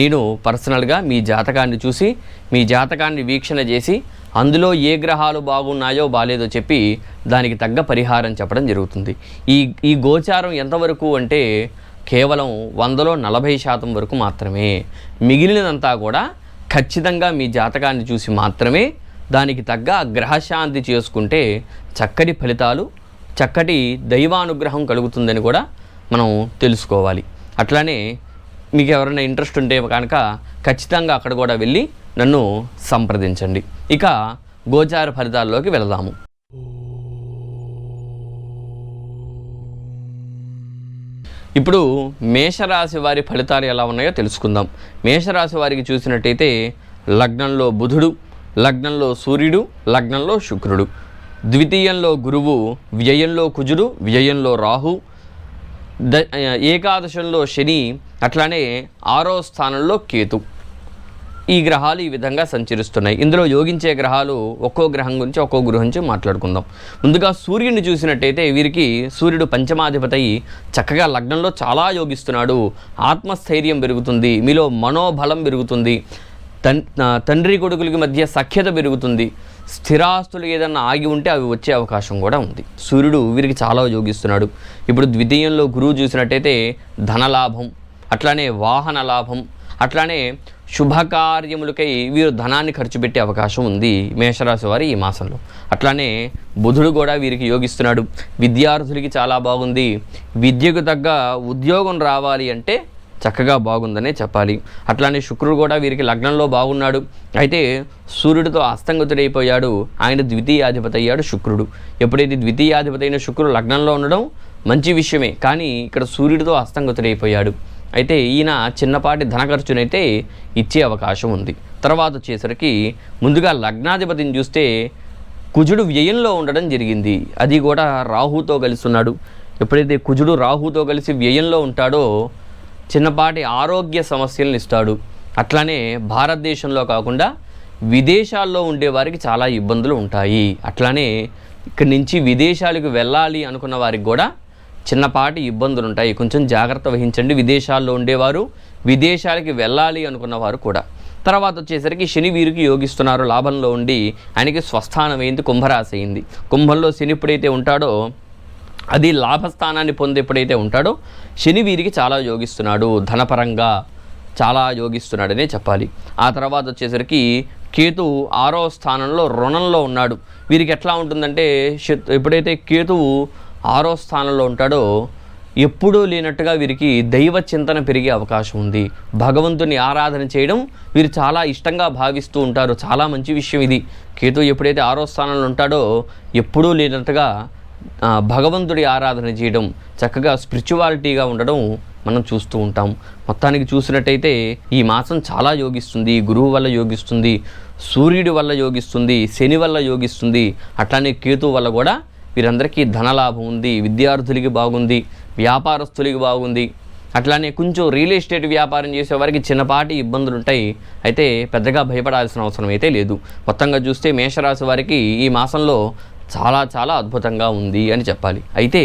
నేను పర్సనల్గా మీ జాతకాన్ని చూసి మీ జాతకాన్ని వీక్షణ చేసి అందులో ఏ గ్రహాలు బాగున్నాయో బాలేదో చెప్పి దానికి తగ్గ పరిహారం చెప్పడం జరుగుతుంది. ఈ ఈ గోచారం ఎంతవరకు అంటే కేవలం వందలో నలభై శాతం వరకు మాత్రమే. మిగిలినంతా కూడా ఖచ్చితంగా మీ జాతకాన్ని చూసి మాత్రమే దానికి తగ్గ గ్రహశాంతి చేసుకుంటే చక్కటి ఫలితాలు చక్కటి దైవానుగ్రహం కలుగుతుందని కూడా మనం తెలుసుకోవాలి. అట్లానే మీకు ఎవరైనా ఇంట్రెస్ట్ ఉంటే కనుక ఖచ్చితంగా అక్కడ కూడా వెళ్ళి నన్ను సంప్రదించండి. ఇక గోచార ఫలితాల్లోకి వెళదాము. ఇప్పుడు మేషరాశి వారి ఫలితాలు ఎలా ఉన్నాయో తెలుసుకుందాం. మేషరాశి వారికి చూసినట్టయితే లగ్నంలో బుధుడు లగ్నంలో సూర్యుడు లగ్నంలో శుక్రుడు. ద్వితీయంలో గురువు వ్యయంలో కుజుడు వ్యయంలో రాహు. ద ఏకాదశంలో శని అట్లానే ఆరో స్థానంలో కేతు. ఈ గ్రహాలు ఈ విధంగా సంచరిస్తున్నాయి. ఇందులో యోగించే గ్రహాలు ఒక్కో గ్రహం గురించి ఒక్కో గ్రహం గురించి మాట్లాడుకుందాం. ముందుగా సూర్యుడిని చూసినట్టయితే వీరికి సూర్యుడు పంచమాధిపతి చక్కగా లగ్నంలో చాలా యోగిస్తున్నాడు. ఆత్మస్థైర్యం పెరుగుతుంది. మీలో మనోబలం పెరుగుతుంది. తన్ తండ్రి కొడుకులకి మధ్య సఖ్యత పెరుగుతుంది. స్థిరాస్తులు ఏదన్నా ఆగి ఉంటే అవి వచ్చే అవకాశం కూడా ఉంది. సూర్యుడు వీరికి చాలా యోగిస్తున్నాడు. ఇప్పుడు ద్వితీయంలో గురువు చూసినట్టయితే ధనలాభం అట్లానే వాహన లాభం అట్లానే శుభకార్యములకై వీరు ధనాన్ని ఖర్చు పెట్టే అవకాశం ఉంది మేషరాశి వారి ఈ మాసంలో. అట్లానే బుధుడు కూడా వీరికి యోగిస్తున్నాడు. విద్యార్థులకి చాలా బాగుంది. విద్యకు తగ్గ ఉద్యోగం రావాలి అంటే చక్కగా బాగుందనే చెప్పాలి. అట్లానే శుక్రుడు కూడా వీరికి లగ్నంలో బాగున్నాడు. అయితే సూర్యుడితో అస్తంగతుడైపోయాడు. ఆయన ద్వితీయాధిపతి అయ్యాడు శుక్రుడు. ఎప్పుడైతే ద్వితీయాధిపతి అయిన శుక్రుడు లగ్నంలో ఉండడం మంచి విషయమే. కానీ ఇక్కడ సూర్యుడితో అస్తంగతుడైపోయాడు. అయితే ఈయన చిన్నపాటి ధన ఖర్చునైతే ఇచ్చే అవకాశం ఉంది. తర్వాత వచ్చేసరికి ముందుగా లగ్నాధిపతిని చూస్తే కుజుడు వ్యయంలో ఉండడం జరిగింది. అది కూడా రాహుతో కలిసి ఉన్నాడు. ఎప్పుడైతే కుజుడు రాహుతో కలిసి వ్యయంలో ఉంటాడో చిన్నపాటి ఆరోగ్య సమస్యలను ఇస్తాడు. అట్లానే భారతదేశంలో కాకుండా విదేశాల్లో ఉండే వారికి చాలా ఇబ్బందులు ఉంటాయి. అట్లానే ఇక్కడి నుంచి విదేశాలకు వెళ్ళాలి అనుకున్న వారికి కూడా చిన్నపాటి ఇబ్బందులు ఉంటాయి కొంచెం జాగ్రత్త వహించండి. విదేశాల్లో ఉండేవారు విదేశాలకి వెళ్ళాలి అనుకున్న వారు కూడా. తర్వాత వచ్చేసరికి శని వీరికి యోగిస్తున్నారు. లాభంలో ఉండి ఆయనకి స్వస్థానం అయింది కుంభరాశి అయింది. కుంభంలో శని ఎప్పుడైతే ఉంటాడో అది లాభస్థానాన్ని పొంది ఎప్పుడైతే ఉంటాడో శని వీరికి చాలా యోగిస్తున్నాడు. ధనపరంగా చాలా యోగిస్తున్నాడనే చెప్పాలి. ఆ తర్వాత వచ్చేసరికి కేతు ఆరో స్థానంలో రుణంలో ఉన్నాడు. వీరికి ఎట్లా ఉంటుందంటే ఎప్పుడైతే కేతువు ఆరో స్థానంలో ఉంటాడో ఎప్పుడూ లేనట్టుగా వీరికి దైవ చింతన పెరిగే అవకాశం ఉంది. భగవంతుని ఆరాధన చేయడం వీరు చాలా ఇష్టంగా భావిస్తూ ఉంటారు. చాలా మంచి విషయం ఇది. కేతు ఎప్పుడైతే ఆరో స్థానంలో ఉంటాడో ఎప్పుడూ లేనట్టుగా భగవంతుడి ఆరాధన చేయడం చక్కగా స్పిరిచువాలిటీగా ఉండడం మనం చూస్తూ ఉంటాం. మొత్తానికి చూసినట్టయితే ఈ మాసం చాలా యోగిస్తుంది. గురువు వల్ల యోగిస్తుంది సూర్యుడి వల్ల యోగిస్తుంది శని వల్ల యోగిస్తుంది. అట్లానే కేతు వల్ల కూడా వీరందరికీ ధనలాభం ఉంది విద్యార్థులకి బాగుంది వ్యాపారస్తులకి బాగుంది. అట్లానే కొంచెం రియల్ ఎస్టేట్ వ్యాపారం చేసేవారికి చిన్నపాటి ఇబ్బందులు ఉంటాయి అయితే పెద్దగా భయపడాల్సిన అవసరం అయితే లేదు. మొత్తంగా చూస్తే మేషరాశి వారికి ఈ మాసంలో చాలా చాలా అద్భుతంగా ఉంది అని చెప్పాలి. అయితే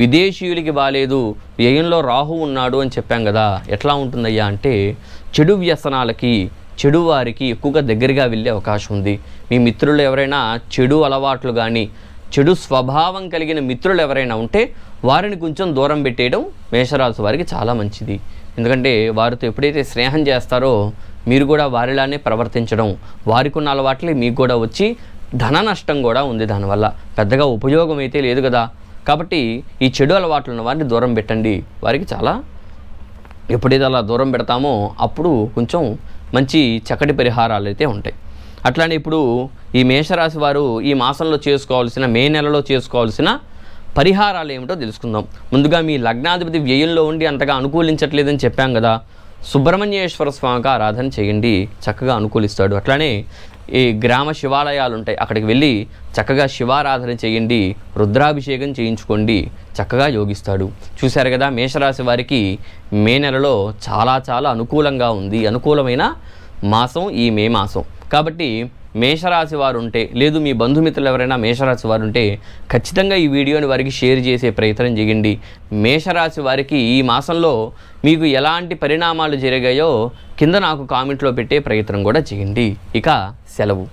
విదేశీయులకి బాలేదు వ్యయంలో రాహు ఉన్నాడు అని చెప్పాం కదా ఎట్లా ఉంటుందయ్యా అంటే చెడు వ్యసనాలకి చెడు వారికి ఎక్కువగా దగ్గరగా వెళ్ళే అవకాశం ఉంది. మీ మిత్రులు ఎవరైనా చెడు అలవాట్లు కానీ చెడు స్వభావం కలిగిన మిత్రులు ఎవరైనా ఉంటే వారిని కొంచెం దూరం పెట్టేయడం మేషరాశి వారికి చాలా మంచిది. ఎందుకంటే వారితో ఎప్పుడైతే స్నేహం చేస్తారో మీరు కూడా వారిలానే ప్రవర్తించడం వారికి ఉన్న అలవాట్లే మీకు కూడా వచ్చి ధన నష్టం కూడా ఉంది దానివల్ల. పెద్దగా ఉపయోగం అయితే లేదు కదా. కాబట్టి ఈ చెడు అలవాట్లు ఉన్న వారిని దూరం పెట్టండి. వారికి చాలా ఎప్పుడైతే అలా దూరం పెడతామో అప్పుడు కొంచెం మంచి చక్కటి పరిహారాలు అయితే ఉంటాయి. అట్లానే ఇప్పుడు ఈ మేషరాశి వారు ఈ మాసంలో చేసుకోవాల్సిన మే నెలలో చేసుకోవాల్సిన పరిహారాలు ఏమిటో తెలుసుకుందాం. ముందుగా మీ లగ్నాధిపతి వ్యయంలో ఉండి అంతగా అనుకూలించట్లేదని చెప్పాం కదా. సుబ్రహ్మణ్యేశ్వర స్వామికి ఆరాధన చేయండి. చక్కగా అనుకూలిస్తాడు. అట్లానే ఈ గ్రామ శివాలయాలు ఉంటాయి. అక్కడికి వెళ్ళి చక్కగా శివారాధన చేయండి. రుద్రాభిషేకం చేయించుకోండి. చక్కగా యోగిస్తాడు. చూశారు కదా మేషరాశి వారికి మే నెలలో చాలా చాలా అనుకూలంగా ఉంది. అనుకూలమైన మాసం ఈ మే మాసం. కాబట్టి మేషరాశి వారు ఉంటే లేదు మీ బంధుమిత్రులు ఎవరైనా మేషరాశి వారు ఉంటే ఖచ్చితంగా ఈ వీడియోని వారికి షేర్ చేసే ప్రయత్నం చేయండి. మేషరాశి వారికి ఈ మాసంలో మీకు ఎలాంటి పరిణామాలు జరిగాయో కింద నాకు కామెంట్లో పెట్టే ప్రయత్నం కూడా చేయండి. ఇక సెలవు.